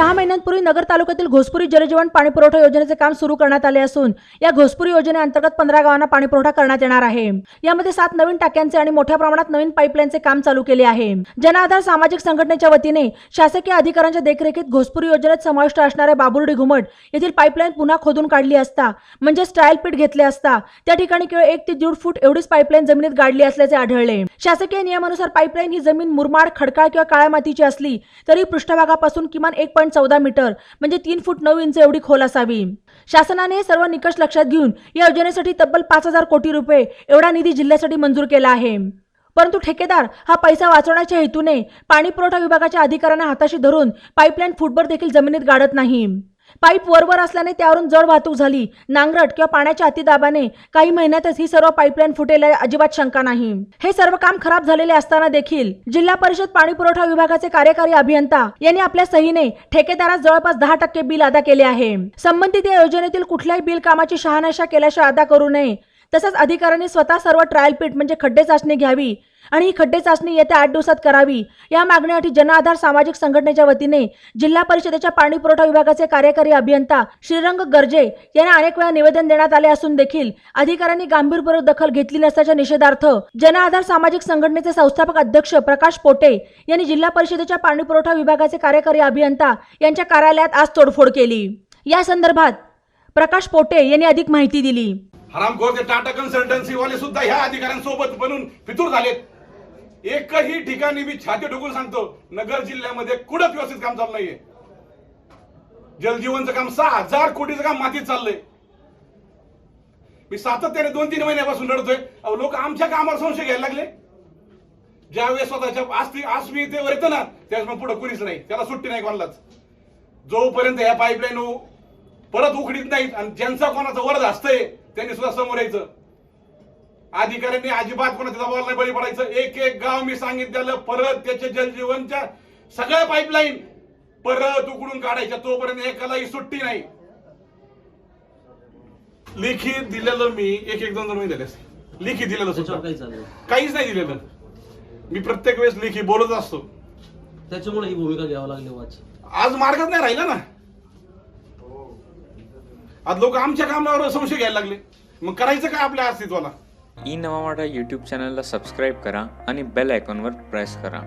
सहा महिन्यांपूर्वी नगर तालुक्यातील घोसपुरी जलजीवन पाणी पुरवठा योजनेचे काम सुरू करण्यात आले असून या घोसपुरी योजनेअंतर्गत पंधरा गावांना पाणी पुरवठा करण्यात येणार आहे. यामध्ये सात नवीन टाक्यांचे आणि मोठ्या प्रमाणात नवीन पाईपलाईनचे काम चालू केले आहे. जनआधार सामाजिक संघटनेच्या वतीने शासकीय अधिकाऱ्यांच्या देखरेखीत घोसपुरी योजनेत समाविष्ट असणाऱ्या बाबुर्डी घुमट येथील पाईपलाईन पुन्हा खोदून काढली असता म्हणजे स्टाईल पीठ घेतले असता त्या ठिकाणी केवळ एक ते दीड फूट एवढीच पाईपलाईन जमिनीत गाडली असल्याचे आढळले. शासकीय नियमानुसार पाईपलाईन ही जमीन मुरमाड खडकाळ किंवा काळ्या मातीची असली तरी पृष्ठभागापासून किमान एक पॉईंट चौदा मीटर म्हणजे तीन फूट नऊ इंच एवढी खोल असावी. शासनाने हे सर्व निकष लक्षात घेऊन या योजनेसाठी तब्बल पाच हजार कोटी रुपये एवढा निधी जिल्ह्यासाठी मंजूर केला आहे. परंतु ठेकेदार हा पैसा वाचवण्याच्या हेतूने पाणी पुरवठा विभागाच्या अधिकाऱ्यांना हाताशी धरून पाईपलाईन फुटबॉल देखील जमिनीत गाडत नाही. पाईप वरवर असल्याने त्यावरून जड वाहतूक झाली. नांगरट किंवा पाण्याच्या अतिदाबाने काही महिन्यातच ही सर्व पाईपलाईन फुटेल अजिबात शंका नाही. हे सर्व काम खराब झालेले असताना देखील जिल्हा परिषद पाणी पुरवठा विभागाचे कार्यकारी अभियंता यांनी आपल्या सहीने ठेकेदारास जवळपास दहा टक्के बिल अदा केले आहे. संबंधित या योजनेतील कुठल्याही बिल कामाची शहानिशा केल्याशिवाय अदा करू नये. तसंच अधिकाऱ्यांनी स्वतः सर्व ट्रायल पीठ म्हणजे खड्डे चाचणी घ्यावी आणि ही खड्डे चाचणी येत्या आठ दिवसात करावी. या मागणीसाठी जनआधार सामाजिक संघटनेच्या वतीने जिल्हा परिषदेच्या पाणी पुरवठा विभागाचे कार्यकारी अभियंता श्रीरंग गर्जे यांना अनेक वेळा निवेदन देण्यात आले असून देखील अधिकाऱ्यांनी गांभीरपूर्वक दखल घेतली नसल्याच्या निषेधार्थ जनआधार सामाजिक संघटनेचे संस्थापक अध्यक्ष प्रकाश पोटे यांनी जिल्हा परिषदेच्या पाणी पुरवठा विभागाचे कार्यकारी अभियंता यांच्या कार्यालयात आज तोडफोड केली. या संदर्भात प्रकाश पोटे यांनी अधिक माहिती दिली. हरामखोर ते टाटा कन्सल्टन्सी वाले सुद्धा ह्या अधिकाऱ्यांसोबत बनून फितूर झालेत. एकही ठिकाणी मी छाती ठोकून सांगतो नगर जिल्ह्यामध्ये कुठंच व्यवस्थित काम चालू नाहीये. जलजीवनचं काम सहा हजार कोटीचं काम मातीत चाललंय. मी सातत्याने दोन तीन महिन्यापासून लढतोय अहो लोक आमच्या कामावर संशय घ्यायला लागले. ज्यावेळेस स्वतःच्या आस्ती अस्मितेवर येतं ना त्यावेळेस मग पुढे कुणीच नाही. त्याला सुट्टी नाही कोणालाच. जोपर्यंत ह्या पाईपलाईन परत उघडीत नाहीत आणि ज्यांचा कोणाचा वरद असतंय त्यांनी सुद्धा समोर यायचं. अधिकाऱ्यांनी अजिबात कोणाच्या नाही बळी पडायचं. एक एक गाव मी सांगितलेलं परत त्याच्या जलजीवनच्या सगळ्या पाईपलाईन परत उघडून काढायच्या. तोपर्यंत एकालाही सुट्टी नाही. लेखी दिलेलं मी एक एक दोन दोन दिले लेखी दिलेलं काहीच नाही दिलेलं. मी प्रत्येक वेळेस लेखी बोलत असतो. त्याच्यामुळे ही भूमिका घ्यावी लागली वाच आज मार्गच नाही राहिला ना. आज लोक आमच्या कामावर संशय घ्यायला लागले. मग करायचं काय आपल्या अस्तित्वाला? ई नवा मराठा यूट्यूब चॅनलला सबस्क्राईब करा आणि बेल आयकॉनवर प्रेस करा.